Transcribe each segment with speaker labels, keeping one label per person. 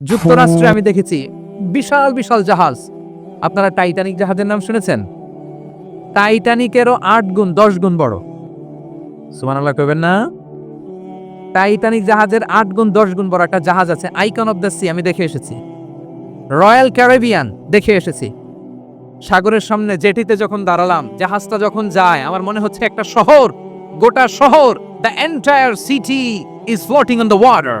Speaker 1: যুক্তরাষ্ট্রে আমি দেখেছি বিশাল বিশাল জাহাজ। আপনারা টাইটানিক জাহাজের নাম শুনেছেন? টাইটানিকেরও আট গুণ দশ গুণ বড়। সুমানাল্লাহ কইবেন না? টাইটানিক জাহাজের আট গুণ দশ গুণ বড় একটা জাহাজ আছে আইকন অফ দ্য সি আমি দেখে এসেছি। রয়্যাল ক্যারিবিয়ান দেখে এসেছি। সাগরের সামনে জেটিতে যখন দাঁড়ালাম জাহাজটা যখন যায় আমার মনে হচ্ছে একটা শহর গোটা শহর the entire city is floating on the water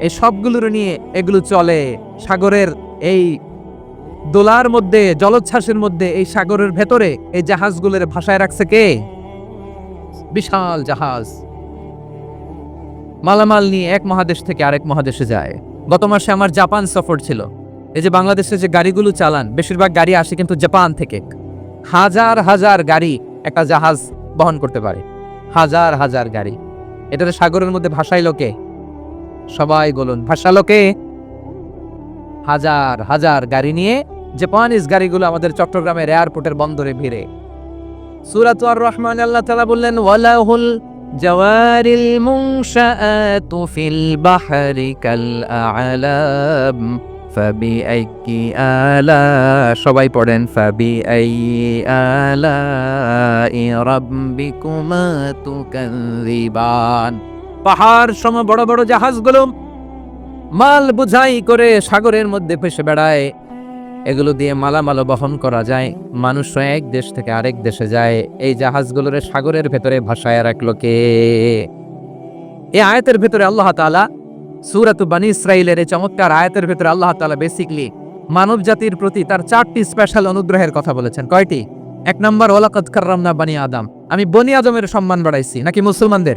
Speaker 1: এই সবগুলোর নিয়ে এগুলো চলে। সাগরের এই দোলার মধ্যে, জলোচ্ছ্বাসের মধ্যে এই সাগরের ভেতরে এই জাহাজগুলোর ভাষায় রাখছে কে? বিশাল জাহাজ। মালামাল নিয়ে এক মহাদেশ থেকে আরেক মহাদেশে যায়। গত মাসে আমার জাপান সফর ছিল। এই যে বাংলাদেশে যে গাড়িগুলো চালান, বেশিরভাগ গাড়ি আসে কিন্তু জাপান থেকে। হাজার হাজার গাড়ি একটা জাহাজ বহন করতে পারে। হাজার হাজার গাড়ি। এটাতে সাগরের মধ্যে ভাসাইলো কে? সবাই বলুন ভাসালো কে হাজার হাজার গাড়ি নিয়ে জাপানিজ গাড়িগুলো আমাদের চট্টগ্রামের এয়ারপোর্টের বন্দরে ভিড়ে। সুরাত রহমান আল্লাহ তাআলা বললেন, ওয়ালাহুল জাওয়ারিল মুনশাআতু ফিল বাহরি কাল আ'লাম ফাবিআইয়ি আলা সবাই পড়েন ফাবিআইয়ি আলাই রাব্বিকুমা তুকাযিবান পাহাড় সম বড় বড় জাহাজগুলো মাল বুঝাই করে সাগরের মধ্যে ভেসে বেড়ায়। এগুলো দিয়ে মালামাল বহন করা যায়। মানুষ এক দেশ থেকে আরেক দেশে যায়। এই জাহাজগুলোরে সাগরের ভেতরে ভাসায় রাখল কে? এই আয়াতের ভেতরে আল্লাহ তাআলা সুরাত বানি ইসরাইলের এই চমৎকার আয়াতের ভেতরে আল্লাহ তাআলা বেসিকলি মানব জাতির প্রতি তার চারটি স্পেশাল অনুগ্রহের কথা বলেছেন। কয়টি? এক নম্বর ওলাকত কার্রামনা বানি আদম। আমি বনি আদমের সম্মান বাড়াইছি, নাকি মুসলমানদের?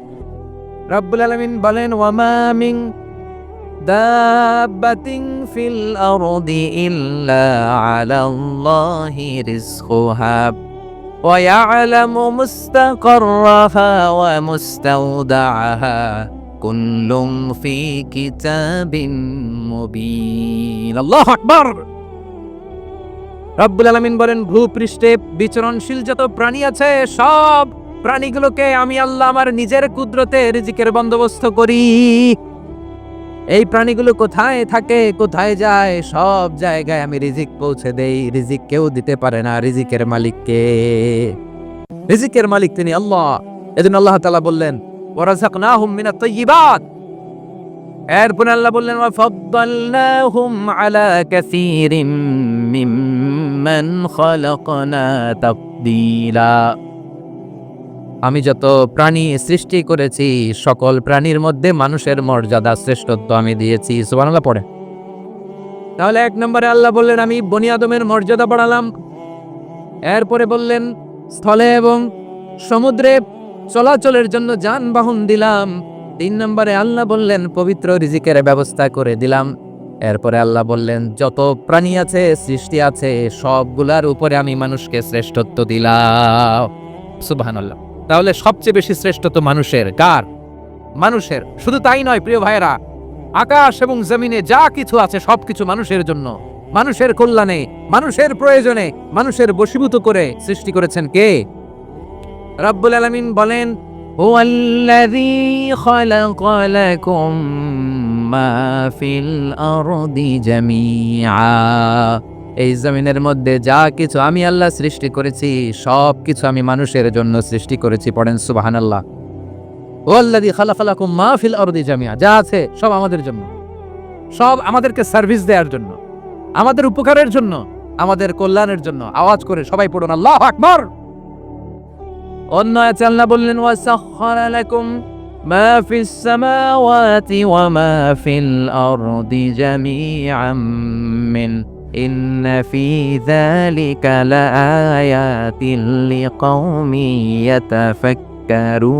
Speaker 1: রব্বুল আলামিন বলেন ওয়ামা মিন দাব্বাতিন ফিল আরদি ইল্লা আলাল্লাহি রিজকুহা ويعلم مستقرها ومستودعها كل في كتاب مبين الله أكبر রব্বুল আলামিন বলেন ভূপৃষ্ঠে বিচরণশীল যত প্রাণী আছে সব প্রাণীগুলোকে আমি আল্লাহ আমার নিজের কুদরতে রিজিকের বন্দোবস্ত করি। এই প্রাণীগুলো কোথায় থাকে, কোথায় যায়, সব জায়গায় আমি রিজিক পৌঁছে দেই। রিজিক কেউ দিতে পারে না, রিজিকের মালিককে। রিজিকের মালিক তিনি আল্লাহ। এজন্য আল্লাহ তালা বললেন, ওয়ারাযাকনাহুম মিনাত তাইয়্যিবাত এরপর আল্লাহ বললেন, ওয়াফাদ্দালনাহুম আলা কাসীরিম মিম্মান খালাকনা তাফদীলা। আমি যত প্রাণী সৃষ্টি করেছি, সকল প্রাণীর মধ্যে মানুষের মর্যাদা শ্রেষ্ঠত্ব আমি দিয়েছি। সুবহানাল্লাহ, পড়ে। তাহলে এক নম্বরে আল্লাহ বললেন, আমি বনি আদমের মর্যাদা বাড়ালাম। এরপরে বললেন, স্থলে এবং সমুদ্রে চলাচলের জন্য যানবাহন দিলাম। তিন নম্বরে আল্লাহ বললেন, পবিত্র রিজিকের ব্যবস্থা করে দিলাম। এরপরে আল্লাহ বললেন, যত প্রাণী আছে, সৃষ্টি আছে, সবগুলার উপরে আমি মানুষকে শ্রেষ্ঠত্ব দিলাম। সুবহানাল্লাহ। তাহলে সবচেয়ে বেশি শ্রেষ্ঠত্ব মানুষের কার মানুষের শুধু তাই নয় প্রিয় ভাইয়েরা আকাশ এবং জমিনে যা কিছু আছে সবকিছু মানুষের জন্য মানুষের কল্যাণে মানুষের প্রয়োজনে মানুষের বশীভূত করে সৃষ্টি করেছেন কে রব্বুল আলামিন বলেন هو الذي خلق لكم ما في الأرض جميعا এই জমিনের মধ্যে যা কিছু আমি আল্লাহ সৃষ্টি করেছি, সব কিছু আমি মানুষের জন্য সৃষ্টি করেছি পড়েন সুবাহান আল্লাহ ওয়াল্লাযী খালাকালাকুম মা ফিল অরদি জামিয়া যা আছে সব আমাদের জন্য। সব আমাদেরকে সার্ভিস দেওয়ার জন্য, আমাদের উপকারের জন্য, আমাদের কল্যাণের জন্য। আওয়াজ করে সবাই পড়ুন, আল্লাহ আকবার। অন্য আল্লাহ বললেন ওয়াসাখখারা লাকুম মা সামাওয়াতি ওয়া মা ফিল আরদি জামিআম মিন। إن في ذلك لآيات لقوم يتفكرون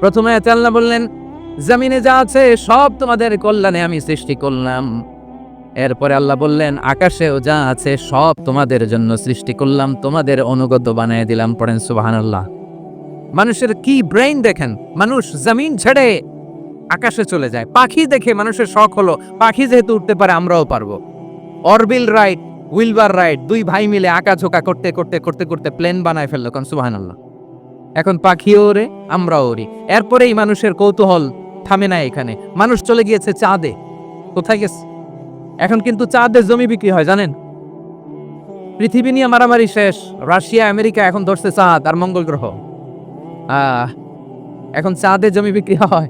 Speaker 1: প্রথমে আয়াতে আল্লাহ বললেন জমিনে যা আছে সব তোমাদের কল্যাণে আমি সৃষ্টি করলাম এরপরে আল্লাহ বললেন আকাশেও যা আছে সব তোমাদের জন্য সৃষ্টি করলাম তোমাদের অনুগত বানিয়ে দিলাম পড়েন সুবহানাল্লাহ মানুষের কি ব্রেইন দেখেন মানুষ জমিন ছেড়ে আকাশে চলে যায়। পাখি দেখে মানুষের শখ হলো, পাখি যেহেতু উঠতে পারে আমরাও পারব। অরবিল রাইড উইলবার রাইট, দুই ভাই মিলে আঁকা ঝোঁকা করতে করতে করতে করতে প্লেন বানায় ফেলল কারণ সুবহানাল্লাহ। এখন পাখিও ওরে, আমরাও ওরি। এরপরেই মানুষের কৌতূহল থামে না এখানে। মানুষ চলে গিয়েছে চাঁদে। কোথায় গেছে? এখন কিন্তু চাঁদে জমি বিক্রি হয়, জানেন? পৃথিবী নিয়ে মারামারি শেষ। রাশিয়া, আমেরিকা এখন ধরছে চাঁদ আর মঙ্গল গ্রহ। আহ, এখন চাঁদে জমি বিক্রি হয়।